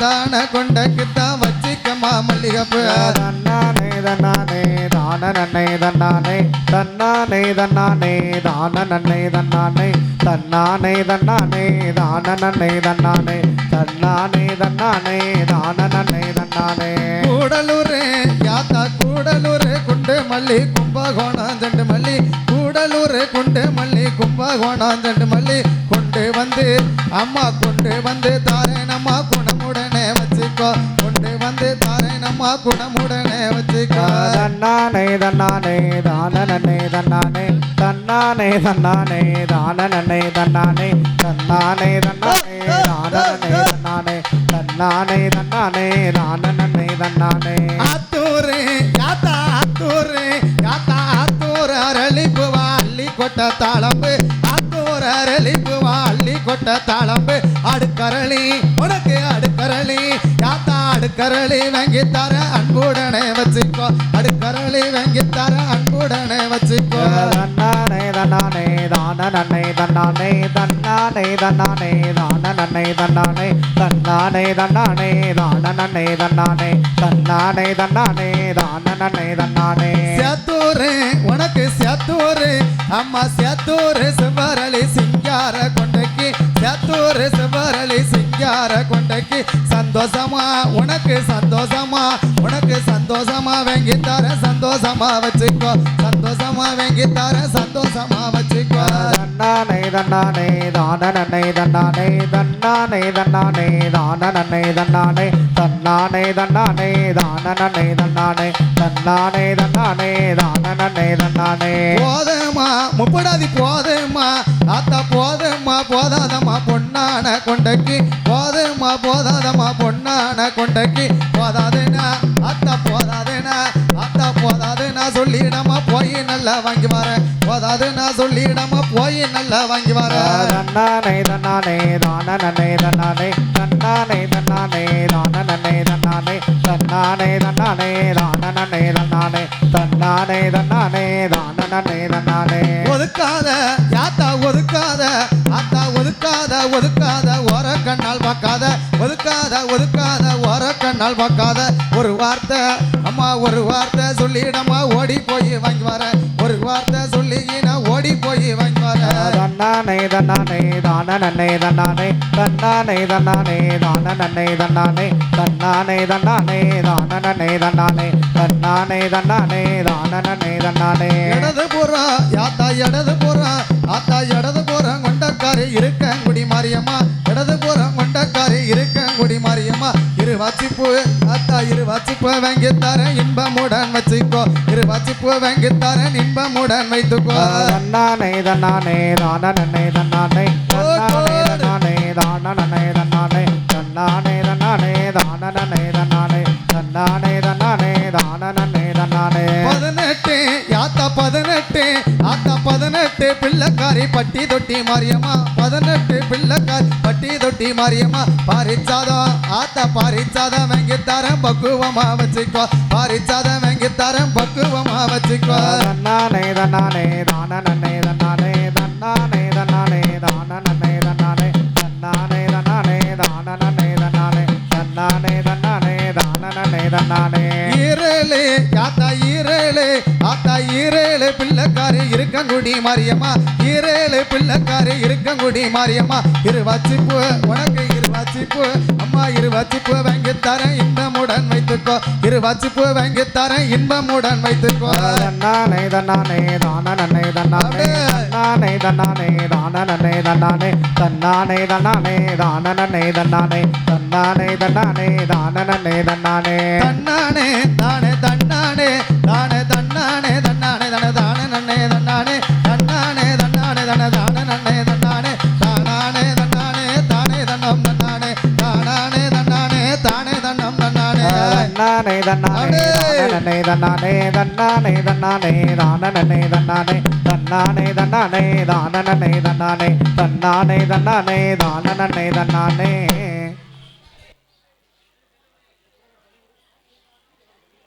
அத்தான கொண்டக்குத்தான் வச்சுக்கம்மா மல்லிகப்பு தன்னானே தன்னானே தான நன்னை தன்னானே தன்னானே தன்னானே தான நன்னை தன்னானே தன்னானே தன்னானே தான நன்னை தன்னானே தன்னானே தன்னானே தான நன்னை தன்னானே. கூடலூரு யாத்தா கூடலூரு குண்டு மல்லி கும்பகோணம் ஜண்டு மல்லி கூடலூரு குண்டு மல்லி கும்பகோணம் ஜண்டு மல்லி வந்து அம்மா கொண்டு வந்து தாரேனம்மா குணமுடனே வச்சுக்கோ. கொண்டு வந்து தாரேனம்மா குணமுடனே வச்சுக்கோ. தன்னானே தன்னானே தான நன்னை தன்னானே தன்னானே தன்னானே தான நன்னை தன்னானே தன்னானே தன்னானே. தான நன்னை தன்னானே தன்னானே தன்னானே தான நன்னை தன்னானே. ஆத்தூரு யாத்தா ஆத்தூரு யாத்தா ஆத்தூர் அரளிப்பு வா அள்ளி கொட்ட தாளம்பு. ஆத்தூர் அரளிப்பு கொட்ட தாளம்பு அடுக்கரளி உனக்கு அடுக்கரளி. யாத்தா அடுக்கரளி வாங்கி தர அன்புடனே வச்சுக்கோ. அடுக்கரளி வாங்கி தர அன்புடனே வச்சுக்கோ. தன்னானே தன்னானே தான நன்னை தன்னானே தன்னானே தன்னானே தான நன்னை தன்னானே தன்னானே தன்னானே தான நன்னை தன்னானே தன்னானே தன்னானே தான நன்னை தன்னானே. சேத்தூரு உனக்கு சேத்தூரு அம்மா சேத்தூரு சிவரளி கொண்டைக்கு சந்தோஷமா? உனக்கு சந்தோஷமா? உனக்கு சந்தோஷமா? வாங்கி தர சந்தோஷமா வச்சுக்கோ. சந்தோஷமா வாங்கி தர சந்தோஷமா வச்சுக்கோ. தன்னானே தன்னானே தான நன்னை தன்னானே தன்னானே தன்னானே தான நன்னை தன்னானே தன்னானே தன்னானே தான நன்னை தன்னானே தன்னானே தன்னானே தான தன்னானே. போதுமா முப்படாதி போதுமா அத்தா போதுமா போதாதமா பொன்னான கொண்டக்கு. போதுமா போதாதமா பொன்னான கொண்டக்கு. போதாதுனா போய் நல்லா வாங்கி வரேன் போதாதுனா சொல்லிடமா போய் நல்லா வாங்கி வரேன் தன்னானே தன்னானே தான தன்னானே தன்னானே தன்னானே தான தன்னானே தன்னானே தன்னானே தான தன்னானே தன்னானே தன்னானே தான தன்னானே. ஒதுக்காத யாத்தா ஒதுக்காத ஆத்தா ஒதுக்காத ஒதுக்காத ஓர கண்ணால் பார்க்காத. ஒதுக்காத ஒதுக்காத கண்ணால் பார்க்காத ஒரு வார்த்தை. அம்மா ஒரு வார்த்தை சொல்லிடமா ஓடி போய் வாங்கி வர. ஒரு வார்த்தை சொல்லி நான் ஓடி போய் வாங்கி வர. தன்னானே தன்னானே தான நன்னை தன்னானே தன்னானே தன்னானே தான நன்னை தன்னானே தன்னானே தன்னானே தான நன்னை தன்னானே தன்னானே தன்னானே தான நன்னை தன்னானே. இடது புறம் யாத்தா இடது புறம் ஆத்தா இடது புறம் கொண்டக்காரி இருக்கங்குடி மாரியம்மா. இடது புறம் கொண்டக்காரி இருக்கங்குடி மாரியம்மா. இரு வாச்சிப்பு ஆத்தா இரு வாச்சிப்பு வாங்கி தரேன் இன்பமுடன் வச்சுக்கோ. இரு வாச்சிப்பு வாங்கி தரேன் இன்பமுடன் வைத்துக்கோ. தன்னானே தன்னானே தான நன்னை தன்னானே தன்னானே தன்னானே தான நன்னை தன்னானே தன்னானே தன்னானே தான நன்னை தன்னானே தன்னானே தன்னானே தான நன்னை தன்னானே. பதினெட்டு யாத்தா பதினெட்டு ஆத்தா பதினெட்டு பிள்ளைக்காரி பட்டி தொட்டி மாரியம்மா. பதினெட்டு பிள்ளைக்காரி பட்டி தொட்டி மாரியம்மா பாரிச்சாதம். ஆத்தா பாரிச்சாதம் வாங்கி பக்குவமா வச்சுக்கோ. பாரிச்சாதம் வாங்கி தரேன் பக்குவமா வச்சுக்கோ. தன்னானே தன்னானே தான நன்னை தன்னானே தன்னானே தன்னானே தான நன்னை தன்னானே தன்னானே தன்னானே தான நன்னை தன்னானே தன்னானே தன்னானே தான நன்னை தன்னானே. ஈரேழு யாத்தா இருக்கங்குடி மாரியம்மா. ஈரேழு பிள்ளைக்காரி இருக்கங்குடி மாரியம்மா. இரு வச்சிப்பு உனக்கு இரு வச்சிப்பு அம்மா இரு வச்சிப்பு வாங்கி தரேன் இன்பமுடன் வைத்துக்கோ. இரு வச்சிப்பு வாங்கி தரேன் இன்பமுடன் வைத்துக்கோ. தன்னானே தன்னானே தான நன்னை தன்னானே தன்னானே தன்னானே தான நன்னை தன்னானே தன்னானே தன்னானே. தான நன்னை தன்னானே தன்னானே தன்னானே தான நன்னை தன்னானே. தன்னானே தானே தன்னானே தானே தன்னானே தன்னானே. தன்னானே தன்னானே தான நன்னை தன்னானே தன்னானே தன்னானே தான நன்னை தன்னானே தன்னானே தன்னானே தான நன்னை தன்னானே தன்னானே தன்னானே தான தன்னானே